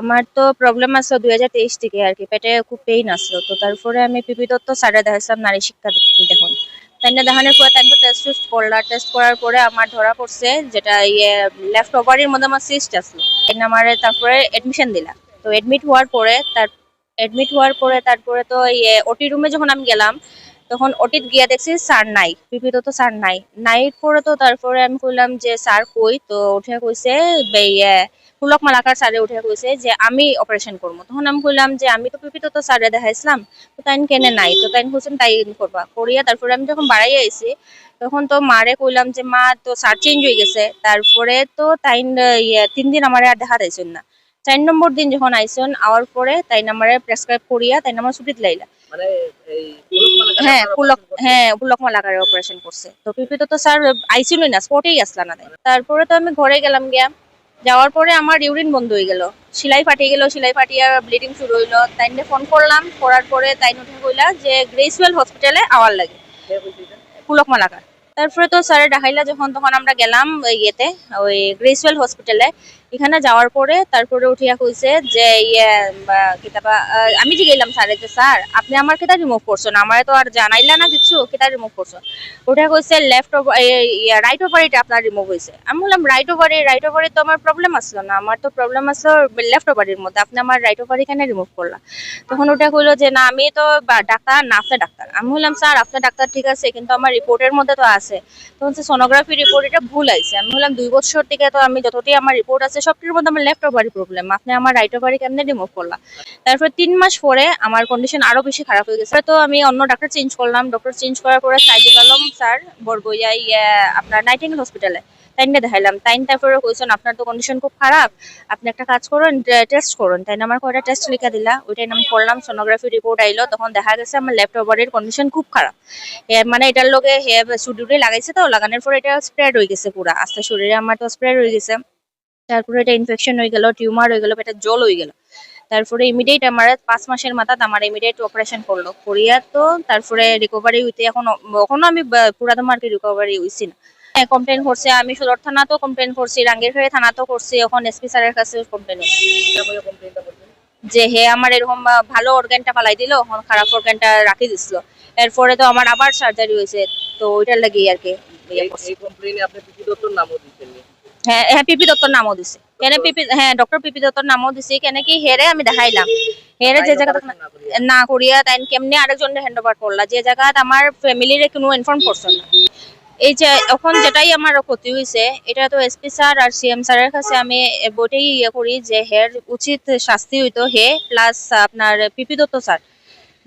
আমার তো প্রবলেম আসলো দুই হাজার তেইশ থেকে আর কি। পেটে খুব পেইন আসলো তো তারপরে আমি পিপি দত্ত স্যারে দেখাইছিলাম, নারী শিক্ষা দেখুন। তাই না দেখানোর পরে তাই তো টেস্ট টেস্ট করলাম টেস্ট করার পরে আমার ধরা পড়ছে, যেটা ইয়ে লেফট ওভারির মধ্যে আমার সিস্ট আসলো না আমার তারপরে এডমিশন দিলাম তো এডমিট হওয়ার পরে তার এডমিট হওয়ার পরে তারপরে তো ইয়ে ওটি রুমে যখন আমি গেলাম তখন ওটিত গিয়া দেখছি স্যার নাই পিপি তো স্যার নাই। নাই পরে তো তারপরে আমি কইলাম যে, স্যার কই? তো উঠে কইছে পুলক মালাকার স্যারে উঠে কইছে যে, আমি অপারেশন করব। তখন আমি কইলাম যে, আমি তো পিপি তো স্যারে দেখাইছিলাম, তো তাই কেনে নাই? তো তাই কইছেন, তাই করবা। করিয়া তারপরে আমি যখন বাড়াই আইছি, তখন তো মারে কইলাম যে, মা, তো স্যার চেঞ্জ হয়ে গেছে। তারপরে তো তাই ইয়ে তিন দিন আমার আর দেখা দিয়েছেন না। চার নম্বর দিন যখন আইসন আওয়ার পরে তাই নাম্বারে প্রেসক্রাইব করিয়া তাই নাম্বার ছুটিত লাইলা। মানে এই হ্যাঁ পুলক হ্যাঁ পুলক মালাকারে অপারেশন করছে। তো পিপিতে তো স্যার না স্পটেই আসলা না তারপরে তো আমি ঘরে গেলাম গিয়া। যাওয়ার পরে আমার ইউরিন বন্ধ হয়ে গেল। সেলাই ফাটিয়ে গেল সেলাই ফাটিয়ে ব্লিডিং শুরু হইল। তাই ফোন করলাম করার পরে তাই উঠে কইলা যে গ্রেসওয়েল হসপিটালে আওয়ার লাগে। পুলক মালাকার। তারপরে তো স্যারে দেখাইলা যখন তখন আমরা গেলাম ওই ইয়েতে ওই গ্রেসওয়েল হসপিটালে এখানে যাওয়ার পরে তারপরে উঠিয়া কইছে যে ইয়ে আমি যে গেলাম স্যারে যে স্যার আপনি আমার কেটা রিমুভ করছেন আমার তো আর জানাইলা না কিছু কেটা রিমুভ করছেন উঠিয়া কইছে লেফট রাইট ওভারিটা আপনার রিমুভ হয়েছে আমি বললাম রাইট ওভারি রাইট ওভারি তো আমার প্রবলেম আসলো না, আমার তো প্রবলেম আসলো লেফট ওভারির মধ্যে, আপনি আমার রাইট ওভারি কেন রিমুভ করলাম তখন ওটা কইলো যে, না, আমি তো ডাক্তার না আপনি ডাক্তার। আমি বললাম স্যার আপনার ডাক্তার ঠিক আছে, কিন্তু আমার রিপোর্টের মধ্যে তো আছে। তখন সে সোনোগ্রাফি রিপোর্ট এটা ভুল আইছে। আমি বললাম, দুই বছর থেকে তো আমি যতটি আমার রিপোর্ট আছে সবটির মধ্যে আমার লেফট ওভারি প্রবলেম আপনি আমার রাইট ওভারি কেমনে রিমুভ করলাম তারপর তিন মাস পরে আমার কন্ডিশন আরও বেশি খারাপ হয়ে গেছে। তো আমি অন্য ডাক্তার চেঞ্জ করলাম। ডক্টর চেঞ্জ করার পরে সাইদুল আলম স্যার বরবইয়া ইয়ে আপনার নাইটিঙ্গেল হসপিটালে তাইনটা দেখাইলাম। তাইন তারপরে কইছেন আপনার তো কন্ডিশন খুব খারাপ। আপনি একটা কাজ করুন টেস্ট করুন। তাই আমার কয়টা টেস্ট লিখে দিলা? ওইটাই আমি করলাম। সোনোগ্রাফি রিপোর্ট আইলো। তখন দেখা গেছে আমার লেফট ওভারের কন্ডিশন খুব খারাপ। মানে এটার লগে হে সুডুরে লাগাইছে তো। লাগানোর পরে এটা স্প্রেড হয়ে গেছে পুরা। আস্তে শরীরে আমার তো স্প্রেড হয়ে গেছে। তারপরে এটা ইনফেকশন হয়ে গেল টিউমার হয়ে গেল পেটে জল হয়ে গেল। তারপরে ইমিডিয়েট আমার পাঁচ মাসের মাথাত আমার ইমিডিয়েট অপারেশন করল। করিয়া তো তারপরে রিকভারি হইতে এখন এখনও আমি পুরা তোমার কি রিকভারি হইছি না। হ্যাঁ কমপ্লেন করছে আমি সদর থানাতেও কমপ্লেন করছি রাঙ্গিরখাড়ি থানাতেও করছি এখন এসপি স্যারের কাছে কমপ্লেন এটা? যে হে আমার এরকম ভালো অর্গানটা পালাই দিল এখন খারাপ অর্গানটা রাখি দিছিল। এরপরে তো আমার আবার সার্জারি হয়েছে তো ওইটার লাগি আর কি। এই- আপনি নামও দিচ্ছেন। হ্যাঁ হ্যাঁ পিপি দত্তর নামও দিছে। কেন পিপি হ্যাঁ ডক্টর পিপি দত্তর নামও দিছে। কেন কি হেরে আমি দেখাইলাম হেরে যে তাই জায়গা না করিয়া। তাই কেমনি আরেকজন হ্যান্ড ওভার করলা? যে জায়গাত আমার ফ্যামিলির কোনো ইনফর্ম করছে না। এই যে, এখন যেটাই আমার ক্ষতি হয়েছে এটা তো এসপি স্যার আর সিএম স্যারের কাছে আমি বইটাই ইয়ে করি যে হের উচিত শাস্তি হইতো হে প্লাস আপনার PP Dutta sir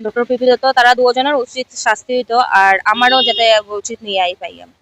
doctor PP Dutta তারা দুজনের উচিত শাস্তি হইতো আর আমারও যাতে উচিত নিয়ে আই পাই আমি।